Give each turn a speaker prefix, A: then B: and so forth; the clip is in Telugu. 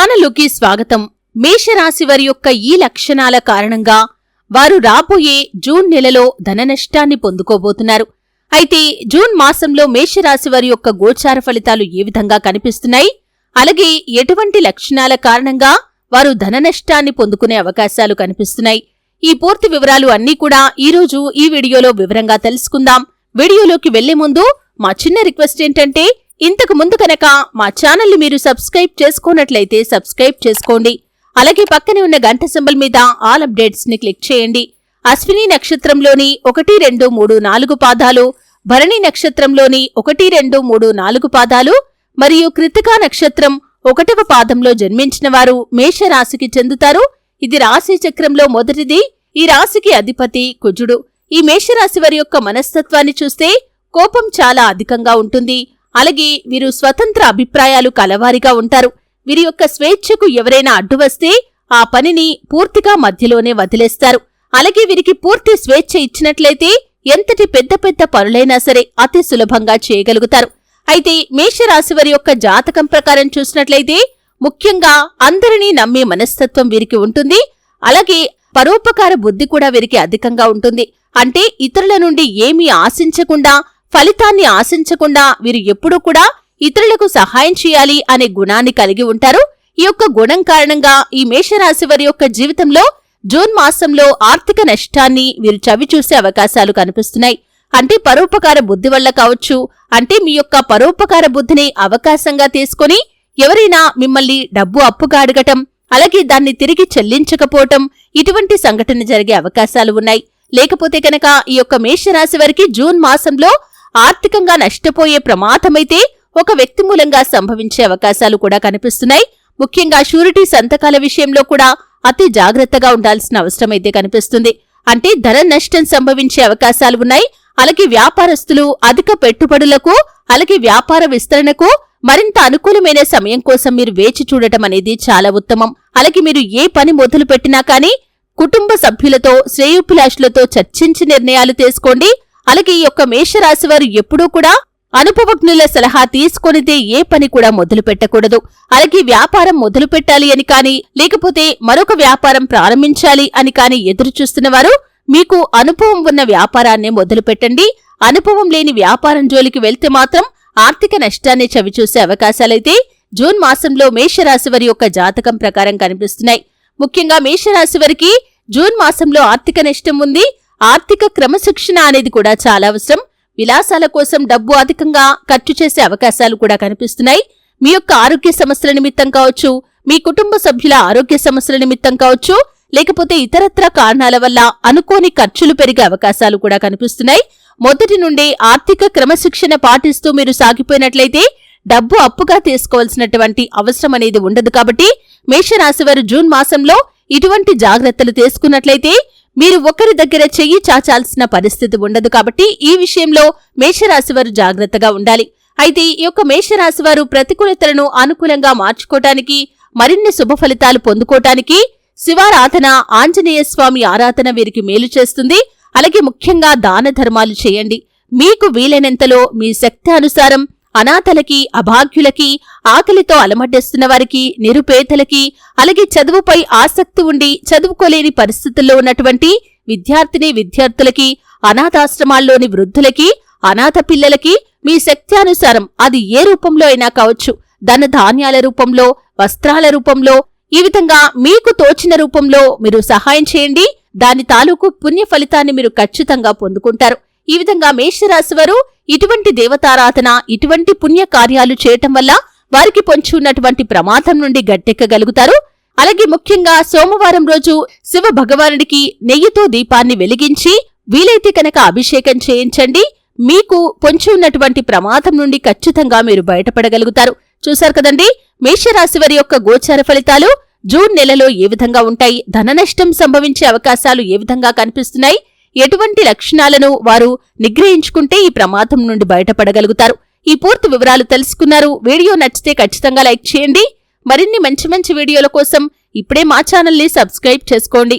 A: ఛానల్లోకి స్వాగతం. మేషరాశి వారి యొక్క ఈ లక్షణాల కారణంగా వారు రాబోయే జూన్ నెలలో ధన నష్టాన్ని పొందుకోబోతున్నారు. అయితే జూన్ మాసంలో మేషరాశి వారి యొక్క గోచార ఫలితాలు ఏ విధంగా కనిపిస్తున్నాయి? అలాగే ఎటువంటి లక్షణాల కారణంగా వారు ధన నష్టాన్ని పొందుకునే అవకాశాలు కనిపిస్తున్నాయి? ఈ పూర్తి వివరాలు అన్నీ కూడా ఈరోజు ఈ వీడియోలో వివరంగా తెలుసుకుందాం. వీడియోలోకి వెళ్ళే ముందు మా చిన్న రిక్వెస్ట్ ఏంటంటే ఇంతకు ముందు కనుక మా ఛానల్ని మీరు సబ్స్క్రైబ్ చేసుకున్నట్లయితే సబ్స్క్రైబ్ చేసుకోండి. అలాగే పక్కనే ఉన్న గంట సింబల్ మీద ఆల్ అప్డేట్స్ని క్లిక్ చేయండి. అశ్విని నక్షత్రంలోని ఒకటి రెండు మూడు నాలుగు పాదాలు భరణి నక్షత్రంలోని ఒకటి రెండు మూడు నాలుగు పాదాలు మరియు కృతికా నక్షత్రం ఒకటవ పాదంలో జన్మించిన వారు మేషరాశికి చెందుతారు. ఇది రాశి చక్రంలో మొదటిది. ఈ రాశికి అధిపతి కుజుడు. ఈ మేషరాశి వారి యొక్క మనస్తత్వాన్ని చూస్తే కోపం చాలా అధికంగా ఉంటుంది. అలాగే వీరు స్వతంత్ర అభిప్రాయాలు కలవారిగా ఉంటారు. వీరి యొక్క స్వేచ్ఛకు ఎవరైనా అడ్డు వస్తే ఆ పనిని పూర్తిగా మధ్యలోనే వదిలేస్తారు. అలాగే వీరికి పూర్తి స్వేచ్ఛ ఇచ్చినట్లయితే ఎంతటి పెద్ద పెద్ద పనులైనా సరే అతి సులభంగా చేయగలుగుతారు. అయితే మేషరాశి వారి యొక్క జాతకం ప్రకారం చూసినట్లయితే ముఖ్యంగా అందరినీ నమ్మే మనస్తత్వం వీరికి ఉంటుంది. అలాగే పరోపకార బుద్ధి కూడా వీరికి అధికంగా ఉంటుంది. అంటే ఇతరుల నుండి ఏమీ ఆశించకుండా ఫలితాన్ని ఆశించకుండా వీరు ఎప్పుడూ కూడా ఇతరులకు సహాయం చేయాలి అనే గుణాన్ని కలిగి ఉంటారు. ఈ యొక్క గుణం కారణంగా ఈ మేషరాశి వారి యొక్క జీవితంలో జూన్ మాసంలో ఆర్థిక నష్టాన్ని వీరు చవి చూసే అవకాశాలు కనిపిస్తున్నాయి. అంటే పరోపకార బుద్ధి వల్ల కావచ్చు అంటే మీ యొక్క పరోపకార బుద్ధిని అవకాశంగా తీసుకొని ఎవరైనా మిమ్మల్ని డబ్బు అప్పుగా అడగటం అలాగే దాన్ని తిరిగి చెల్లించకపోవటం ఇటువంటి సంఘటన జరిగే అవకాశాలు ఉన్నాయి. లేకపోతే కనుక ఈ యొక్క మేషరాశి వారికి జూన్ మాసంలో ఆర్థికంగా నష్టపోయే ప్రమాదమైతే ఒక వ్యక్తి మూలంగా సంభవించే అవకాశాలు కూడా కనిపిస్తున్నాయి. ముఖ్యంగా షూరిటీ సంతకాల విషయంలో కూడా అతి జాగ్రత్తగా ఉండాల్సిన అవసరమైతే కనిపిస్తుంది. అంటే ధన నష్టం సంభవించే అవకాశాలు ఉన్నాయి. అలాగే వ్యాపారస్తులు అధిక పెట్టుబడులకు అలాగే వ్యాపార విస్తరణకు మరింత అనుకూలమైన సమయం కోసం మీరు వేచి చూడటం అనేది చాలా ఉత్తమం. అలాగే మీరు ఏ పని మొదలు పెట్టినా కానీ కుటుంబ సభ్యులతో శ్రేయోభిలాషులతో చర్చించి నిర్ణయాలు తీసుకోండి. అలాగే ఈ యొక్క మేషరాశి వారు ఎప్పుడూ కూడా అనుభవజ్ఞుల సలహా తీసుకొనితే ఏ పని కూడా మొదలు పెట్టకూడదు. అలాగే వ్యాపారం మొదలు పెట్టాలి అని కానీ లేకపోతే మరొక వ్యాపారం ప్రారంభించాలి అని కానీ ఎదురు చూస్తున్నవారు మీకు అనుభవం ఉన్న వ్యాపారాన్నే మొదలు పెట్టండి. అనుభవం లేని వ్యాపారం జోలికి వెళ్తే మాత్రం ఆర్థిక నష్టాన్ని చవిచూసే అవకాశాలైతే జూన్ మాసంలో మేషరాశి వారి యొక్క జాతకం ప్రకారం కనిపిస్తున్నాయి. ముఖ్యంగా మేషరాశి వారికి జూన్ మాసంలో ఆర్థిక నష్టం ఉంది. ఆర్థిక క్రమశిక్షణ అనేది కూడా చాలా అవసరం. విలాసాల కోసం డబ్బు అధికంగా ఖర్చు చేసే అవకాశాలు కూడా కనిపిస్తున్నాయి. మీ యొక్క ఆరోగ్య సమస్యల నిమిత్తం కావచ్చు మీ కుటుంబ సభ్యుల ఆరోగ్య సమస్యల నిమిత్తం కావచ్చు లేకపోతే ఇతరత్ర కారణాల వల్ల అనుకోని ఖర్చులు పెరిగే అవకాశాలు కూడా కనిపిస్తున్నాయి. మొదటి నుండి ఆర్థిక క్రమశిక్షణ పాటిస్తూ మీరు సాగిపోయినట్లయితే డబ్బు అప్పుగా తీసుకోవాల్సినటువంటి అవసరం అనేది ఉండదు కాబట్టి మేషరాశివారు జూన్ మాసంలో ఇటువంటి జాగ్రత్తలు తీసుకున్నట్లయితే మీరు ఒకరి దగ్గర చెయ్యి చాచాల్సిన పరిస్థితి ఉండదు కాబట్టి ఈ విషయంలో మేషరాశివారు జాగ్రత్తగా ఉండాలి. అయితే ఈ యొక్క మేషరాశివారు ప్రతికూలతలను అనుకూలంగా మార్చుకోవటానికి మరిన్ని శుభ ఫలితాలు పొందుకోవటానికి శివారాధన ఆంజనేయ స్వామి ఆరాధన వీరికి మేలు చేస్తుంది. అలాగే ముఖ్యంగా దాన ధర్మాలు చేయండి. మీకు వీలైనంతలో మీ శక్తి అనుసారం అనాథలకి అభాగ్యులకి ఆకలితో అలమడ్డేస్తున్న వారికి నిరుపేదలకి అలాగే చదువుపై ఆసక్తి ఉండి చదువుకోలేని పరిస్థితుల్లో ఉన్నటువంటి విద్యార్థిని విద్యార్థులకి అనాథాశ్రమాల్లోని వృద్ధులకి అనాథ పిల్లలకి మీ శక్త్యానుసారం అది ఏ రూపంలో అయినా కావచ్చు. ధన ధాన్యాల రూపంలో వస్త్రాల రూపంలో ఈ విధంగా మీకు తోచిన రూపంలో మీరు సహాయం చేయండి. దాని తాలూకు పుణ్య ఫలితాన్ని మీరు ఖచ్చితంగా పొందుకుంటారు. ఈ విధంగా మేషరాశి వారు ఇటువంటి దేవతారాధన ఇటువంటి పుణ్య కార్యాలు చేయటం వల్ల వారికి పొంచి ఉన్నటువంటి ప్రమాదం నుండి గట్టెక్కగలుగుతారు. అలాగే ముఖ్యంగా సోమవారం రోజు శివ భగవానుడికి నెయ్యితో దీపాన్ని వెలిగించి వీలైతే కనుక అభిషేకం చేయించండి. మీకు పొంచి ఉన్నటువంటి ప్రమాదం నుండి ఖచ్చితంగా మీరు బయటపడగలుగుతారు. చూశారు కదండి? మేషరాశి వారి యొక్క గోచార ఫలితాలు జూన్ నెలలో ఏ విధంగా ఉంటాయి? ధన నష్టం సంభవించే అవకాశాలు ఏ విధంగా కనిపిస్తున్నాయి? ఎటువంటి లక్షణాలను వారు నిగ్రహించుకుంటే ఈ ప్రమాదం నుండి బయటపడగలుగుతారు. ఈ పూర్తి వివరాలు తెలుసుకున్నారు. వీడియో నచ్చితే ఖచ్చితంగా లైక్ చేయండి. మరిన్ని మంచి మంచి వీడియోల కోసం ఇప్పుడే మా ఛానల్ని సబ్స్క్రైబ్ చేసుకోండి.